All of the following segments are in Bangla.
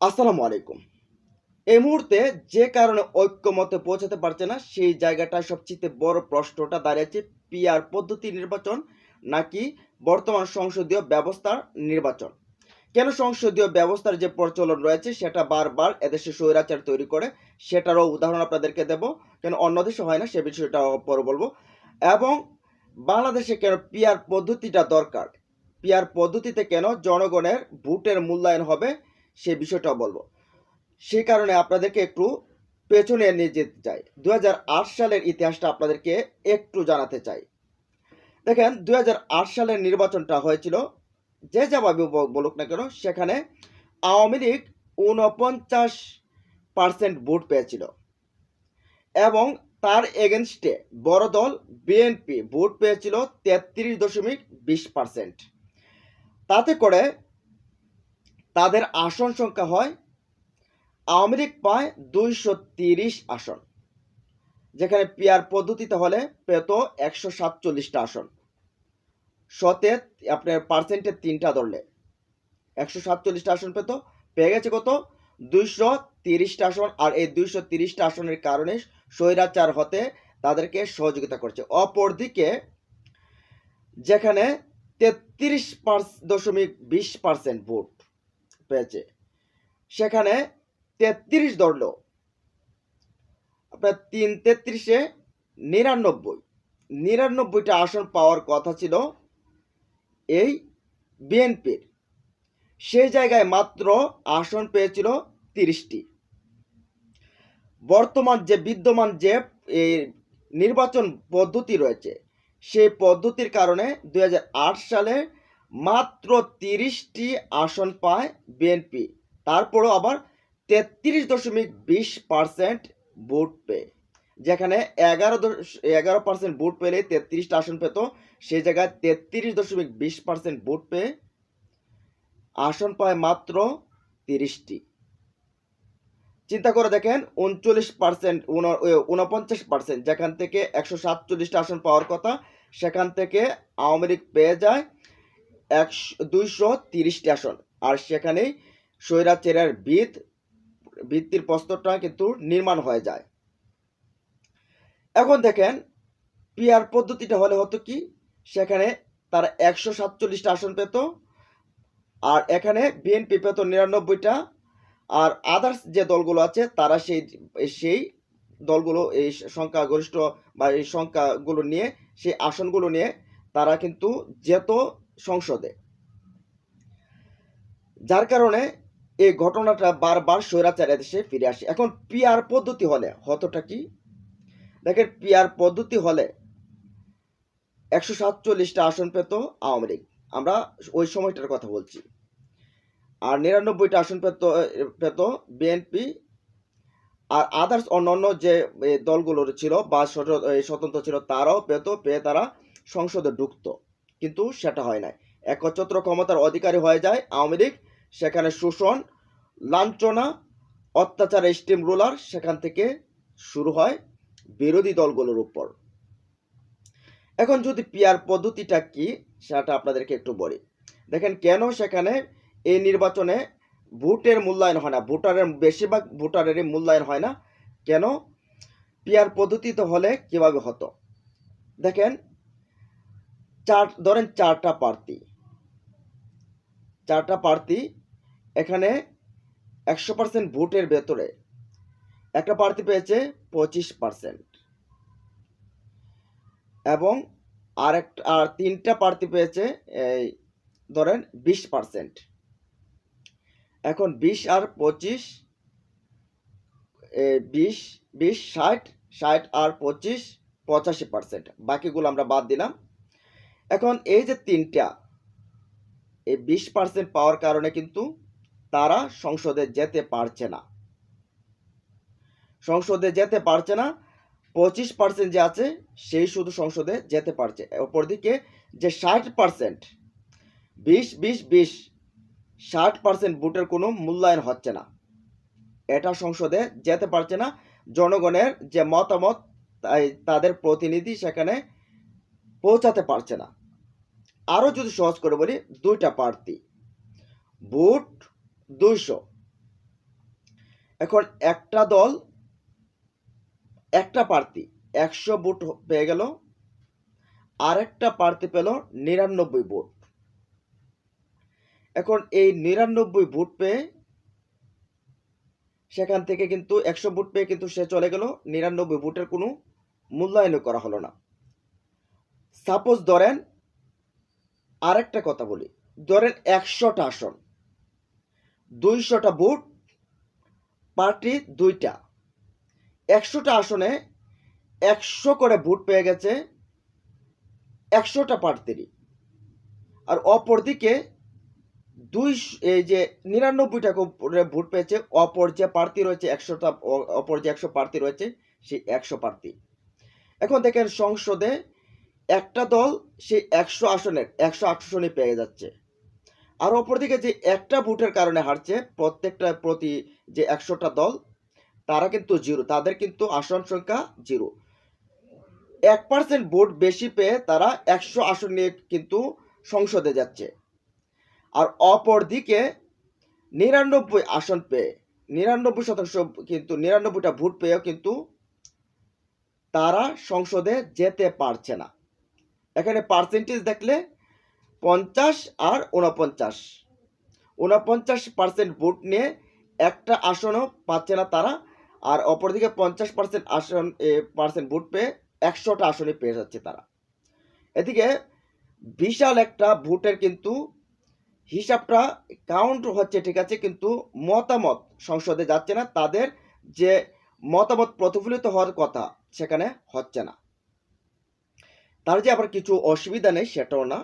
আসসালামু আলাইকুম। এই মুহূর্তে যে কারণে ঐক্যমতে পৌঁছাতে পারছে না, সেই জায়গাটায় সবচেয়ে বড় প্রশ্নটা দাঁড়িয়েছে পিআর পদ্ধতি নির্বাচন নাকি বর্তমান সংসদীয় ব্যবস্থার নির্বাচন। কেন সংসদীয় ব্যবস্থার যে প্রচলন রয়েছে, সেটা বারবার এদেশে স্বৈরাচার তৈরি করে, সেটারও উদাহরণ আপনাদেরকে দেব। কেন অন্য দেশে হয় না, সে বিষয়টা পরে বলব। এবং বাংলাদেশে কেন পিআর পদ্ধতিটা দরকার? পিআর পদ্ধতিতে কেন জনগণের ভোটের মূল্যায়ন হবে? সে বিষয়টাও বলব। সেই কারণে আপনাদেরকে একটু পেছনে নিয়ে যেতে চাই। দুই হাজার আট সালের ইতিহাসটা আপনাদেরকে একটু জানাতে চাই। দেখেন দু হাজার আট সালের নির্বাচনটা হয়েছিল, যে যাভাবে বলুক না কেন, সেখানে আওয়ামী লীগ উনপঞ্চাশ পার্সেন্ট ভোট পেয়েছিল। এবং তার এগেনস্টে বড় দল বিএনপি ভোট পেয়েছিল তেত্রিশ দশমিক বিশ পার্সেন্ট। তাতে করে তাদের আসন সংখ্যা হয়, আওয়ামী লীগ পায় দুইশো তিরিশ আসন। যেখানে পিয়ার পদ্ধতিতে হলে পেত একশো সাতচল্লিশটা আসন। শতে আপনার পার্সেন্টে তিনটা ধরলে। একশো সাতচল্লিশটা আসন পেত, পেয়ে গেছে কত? দুইশো তিরিশটা আসন। আর এই দুইশো তিরিশটা আসনের কারণে স্বৈরাচার হতে তাদেরকে সহযোগিতা করছে। অপরদিকে, যেখানে তেত্রিশ দশমিক বিশ পার্সেন্ট ভোট। পেয়েছে। সেখানে তেত্রিশ ধরল। আপনার তিন তেত্রিশে নিরানব্বই। নিরানব্বইটা আসন পাওয়ার কথা ছিল এই বিএনপির। সেই জায়গায় মাত্র আসন পেয়েছিল তিরিশটি। বর্তমান যে বিদ্যমান যে এই নির্বাচন পদ্ধতি রয়েছে, সেই পদ্ধতির কারণে দুই হাজার আট সালে মাত্র তিরিশটি আসন পায় বিএনপি তারপরও আবার তেত্রিশ দশমিক বিশ পার্সেন্ট ভোট পেয়ে। যেখানে এগারো এগারো পার্সেন্ট ভোট পেলে তেত্রিশটা আসন পেত, সেই জায়গায় তেত্রিশ দশমিক বিশ পার্সেন্ট ভোট পেয়ে আসন পায় মাত্র তিরিশটি। চিন্তা করে দেখেন, উনচল্লিশ পার্সেন্ট উনপঞ্চাশ পার্সেন্ট, যেখান থেকে একশো সাতচল্লিশটা আসন পাওয়ার কথা, সেখান থেকে আওয়ামী লীগ পেয়ে যায় একশো দুইশো তিরিশটি আসন। আর সেখানেই স্বৈরাচারের ভিত ভিত্তির প্রস্তরটা কিন্তু নির্মাণ হয়ে যায়। এখন দেখেন, পিআর পদ্ধতিটা হলে হতো কি? সেখানে তারা একশো সাতচল্লিশটা আসন পেত, আর এখানে বিএনপি পেত নিরানব্বইটা, আর আদার্স যে দলগুলো আছে, তারা সেই সেই দলগুলো, এই সংখ্যাগরিষ্ঠ বা এই সংখ্যাগুলো নিয়ে, সেই আসনগুলো নিয়ে, তারা কিন্তু যেত সংসদে। যার কারণে এই ঘটনাটা বারবার স্বৈরাচার দেশে ফিরে আসে। এখন পিআর পদ্ধতি হলে হতটা কি? দেখেন পিআর পদ্ধতি হলে একশো সাতচল্লিশটা আসন পেত আওয়ামী লীগ। আমরা ওই সময়টার কথা বলছি। আর নিরানব্বইটা আসন পেত পেত বিএনপি আর আদার্স অন্যান্য যে দলগুলো ছিল বা স্বতন্ত্র ছিল তারাও পেত, পেয়ে তারা সংসদে ঢুকতো। কিন্তু সেটা হয় নাই। একচ্ছত্র ক্ষমতার অধিকারী হয়ে যায় আওয়ামী লীগ। সেখানে শোষণ, লাঞ্ছনা, অত্যাচার স্টিম রুলার সেখান থেকে শুরু হয় বিরোধী দলগুলোর উপর। এখন যদি পিয়ার পদ্ধতিটা কি, সেটা আপনাদেরকে একটু বলি। দেখেন কেন সেখানে এই নির্বাচনে ভোটের মূল্যায়ন হয় না? ভোটারের বেশিরভাগ ভোটারেরই মূল্যায়ন হয় না। কেন? পিয়ার পদ্ধতিতে হলে কীভাবে হতো? দেখেন চার, ধরেন চারটা প্রার্থী চারটা প্রার্থী এখানে একশো পার্সেন্ট ভোটের ভেতরে। একটা প্রার্থী পেয়েছে পঁচিশ পার্সেন্ট। এবং আর একটা আর তিনটা প্রার্থী পেয়েছে এই, ধরেন বিশ পার্সেন্ট। এখন বিশ আর পঁচিশ বিশ বিশ ষাট ষাট আর পঁচিশ, পঁচাশি পার্সেন্ট। বাকিগুলো আমরা বাদ দিলাম। এখন এই যে তিনটা, এই বিশ পার্সেন্ট পাওয়ার কারণে কিন্তু তারা সংসদে যেতে পারছে না। সংসদে যেতে পারছে না, পঁচিশ পার্সেন্ট যে আছে, সেই শুধু সংসদে যেতে পারছে। অপরদিকে যে ষাট পার্সেন্ট বিশ বিশ বিশ, ষাট পার্সেন্ট ভোটের কোনো মূল্যায়ন হচ্ছে না। এটা সংসদে যেতে পারছে না। জনগণের যে মতামত তাদের প্রতিনিধি সেখানে পৌঁছাতে পারছে না। আরও যদি সহজ করে বলি, দুইটা প্রার্থী। ভোট দুইশো। এখন একটা দল, একটা প্রার্থী, একশো ভোট পেয়ে গেল। আর একটা প্রার্থী পেল নিরানব্বই ভোট। এখন এই নিরানব্বই ভোট পেয়ে সেখান থেকে কিন্তু একশো ভোট পেয়ে কিন্তু সে চলে গেল। নিরানব্বই ভোটের কোনো মূল্যায়ন করা হলো না। সাপোজ ধরেন, আরেকটা কথা বলি। ধরেন একশোটা আসন, দুইশোটা ভোট পার্টি দুইটা। একশোটা আসনে একশো করে ভোট পেয়ে গেছে, একশোটা প্রার্থীরই। আর অপরদিকে দুই, এই যে নিরানব্বইটা ভোট পেয়েছে, অপর যে প্রার্থী রয়েছে, একশোটা অপর যে একশো প্রার্থী রয়েছে, সেই একশো প্রার্থী। এখন দেখেন সংসদে একটা দল সেই একশো আসনের একশো আসনই পেয়ে যাচ্ছে। আর অপরদিকে যে একটা ভোটের কারণে হারছে প্রত্যেকটা প্রতি যে একশোটা দল, তারা কিন্তু জিরো, তাদের কিন্তু আসন সংখ্যা জিরো। এক পার্সেন্ট ভোট বেশি পেয়ে তারা একশো আসন নিয়ে কিন্তু সংসদে যাচ্ছে। আর অপরদিকে নিরানব্বই আসন পেয়ে, নিরানব্বই শতাংশ কিন্তু, নিরানব্বইটা ভোট পেয়েও কিন্তু তারা সংসদে যেতে পারছে না। এখানে পার্সেন্টেজ দেখলে পঞ্চাশ আর উনপঞ্চাশ উনপঞ্চাশ পার্সেন্ট ভোট নিয়ে একটা আসনও পাচ্ছে না তারা, আর অপরদিকে পঞ্চাশ পার্সেন্ট আসন পার্সেন্ট ভোট পেয়ে একশোটা আসনে পেয়ে যাচ্ছে তারা। এদিকে বিশাল একটা ভোটের কিন্তু হিসাবটা কাউন্ট হচ্ছে ঠিক আছে, কিন্তু মতামত সংসদে যাচ্ছে না, তাদের যে মতামত প্রতিফলিত হওয়ার কথা সেখানে হচ্ছে না। তার যে আবার কিছু অসুবিধা নেই, সেটাও না।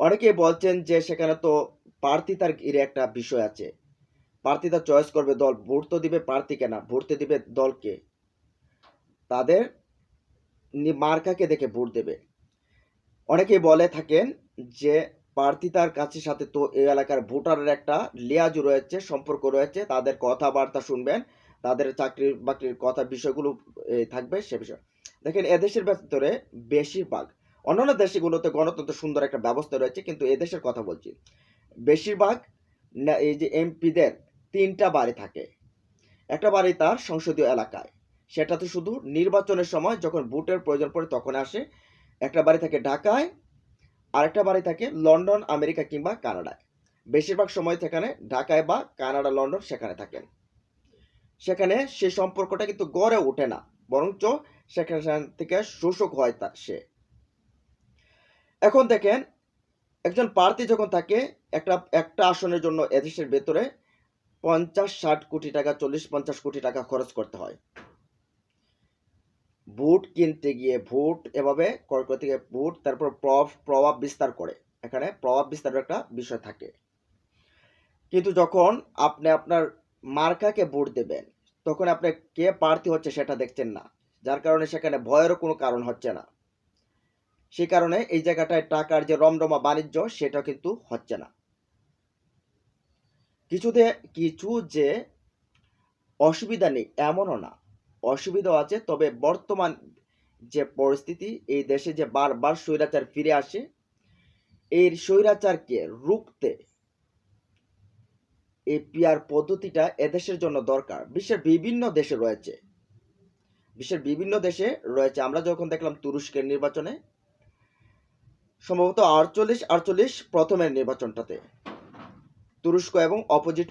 অনেকেই বলছেন যে সেখানে তো প্রার্থী তার ঘিরে একটা বিষয় আছে। প্রার্থিতা চয়েস করবে দল, ভোট তো দিবে প্রার্থীকে না, ভোট তো দিবে দলকে তাদের মার্কাকে দেখে ভোট দেবে। অনেকেই বলে থাকেন যে প্রার্থী তার কাছে সাথে তো এই এলাকার ভোটারের একটা লিয়াজ রয়েছে, সম্পর্ক রয়েছে, তাদের কথাবার্তা শুনবেন, তাদের চাকরি বাকরির কথা, বিষয়গুলো থাকবে সে বিষয়। দেখেন এদেশের ভেতরে বেশিরভাগ, অন্যান্য দেশগুলোতে গণতন্ত্র সুন্দর একটা ব্যবস্থা রয়েছে, কিন্তু এদেশের কথা বলছি। বেশিরভাগ এই যে এমপিদের তিনটা বাড়ি থাকে। একটা বাড়ি তার সংসদীয় এলাকায়। সেটা তো শুধু নির্বাচনের সময় যখন ভোটের প্রয়োজন পড়ে তখন আসে। একটা বাড়ি থাকে ঢাকায়, আরেকটা বাড়ি থাকে লন্ডন, আমেরিকা কিংবা কানাডায়। বেশিরভাগ সময় সেখানে ঢাকায় বা কানাডা, লন্ডন সেখানে থাকেন। সেখানে সেই সম্পর্কটা কিন্তু গড়ে ওঠে না, বরঞ্চ সেখান থেকে শোষক হয় তা সে। এখন দেখেন, একজন প্রার্থী যখন থাকে, একটা একটা আসনের জন্য এদেশের ভেতরে পঞ্চাশ ষাট কোটি টাকা, চল্লিশ পঞ্চাশ কোটি টাকা খরচ করতে হয়। ভোট কিনতে গিয়ে ভোট এভাবে ক্রয় করতে গিয়ে ভোট, তারপর প্রভাব প্রভাব বিস্তার করে। এখানে প্রভাব বিস্তারের একটা বিষয় থাকে। কিন্তু যখন আপনি আপনার মার্কাকে ভোট দেবেন, তখন আপনি কে প্রার্থী হচ্ছে সেটা দেখছেন না। যার কারণে সেখানে ভয়েরও কোনো কারণ হচ্ছে না। সেই কারণে এই জায়গাটায় টাকার যে রমরমা বাণিজ্য সেটা কিন্তু হচ্ছে না। কিছুতে কিছু যে অসুবিধা নেই, এমনও না। অসুবিধাও আছে, তবে বর্তমান যে পরিস্থিতি, এই দেশে যে বারবার স্বৈরাচার ফিরে আসে এই স্বৈরাচারকে রুখতে এই পিয়ার পদ্ধতিটা এদেশের জন্য দরকার। বিশ্বের বিভিন্ন দেশে রয়েছে। বিশ্বের বিভিন্ন দেশে রয়েছে। আমরা যখন দেখলাম তুরস্কের নির্বাচনে, সম্ভবত আটচল্লিশ আটচল্লিশ প্রথমের নির্বাচনটাতে তুরস্ক এবং অপোজিট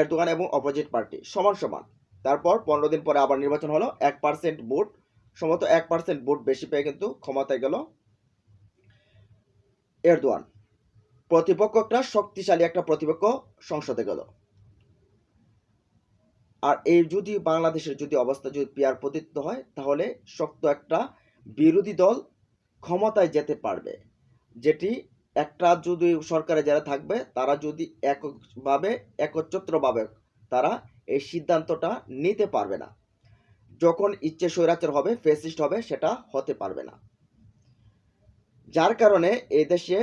এরদোগান এবং অপোজিট পার্টি সমান সমান। তারপর পনেরো দিন পরে আবার নির্বাচন হলো, এক পার্সেন্ট ভোট। সম্ভবত এক পার্সেন্ট ভোট বেশি পেয়ে কিন্তু ক্ষমতায় গেল এরদোয়ান প্রতিপক্ষ একটা শক্তিশালী একটা প্রতিপক্ষ সংসদে গেল। আর এই যদি বাংলাদেশের যদি অবস্থা যদি পিয়ার পতিত হয়, তাহলে শক্ত একটা বিরোধী দল ক্ষমতায় যেতে পারবে। যেটি একটা যদি সরকারে যারা থাকবে, তারা যদি এককভাবে, একচ্ছত্রভাবে তারা এই সিদ্ধান্তটা নিতে পারবে না। যখন ইচ্ছে স্বৈরাচার হবে ফেসিস্ট হবে, সেটা হতে পারবে না। যার কারণে এই দেশে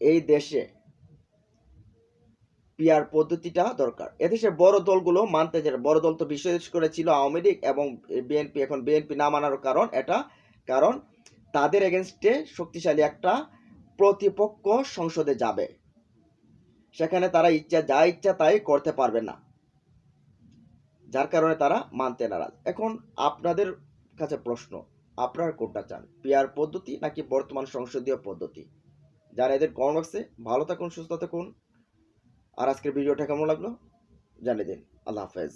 এই দেশে পিয়ার পদ্ধতিটা দরকার। এদেশে বড় দলগুলো মানতে চায়। বড় দল তো বিশেষ করে ছিল আওয়ামী লীগ এবং বিএনপি, এখন বিএনপি না মানার কারণ এটা কারণ তাদের এগেনস্টে শক্তিশালী একটা প্রতিপক্ষ সংসদে যাবে। সেখানে তারা ইচ্ছা যা ইচ্ছা তাই করতে পারবে না। যার কারণে তারা মানতে নারাজ। এখন আপনাদের কাছে প্রশ্ন, আপনারা কোনটা চান, পিয়ার পদ্ধতি নাকি বর্তমান সংসদীয় পদ্ধতি? যারা এদের বক্সে ভালো থাকুন, সুস্থ থাকুন। আর আজকের ভিডিওটা কেমন লাগল? জানিয়ে দিন। আল্লাহ হাফেজ।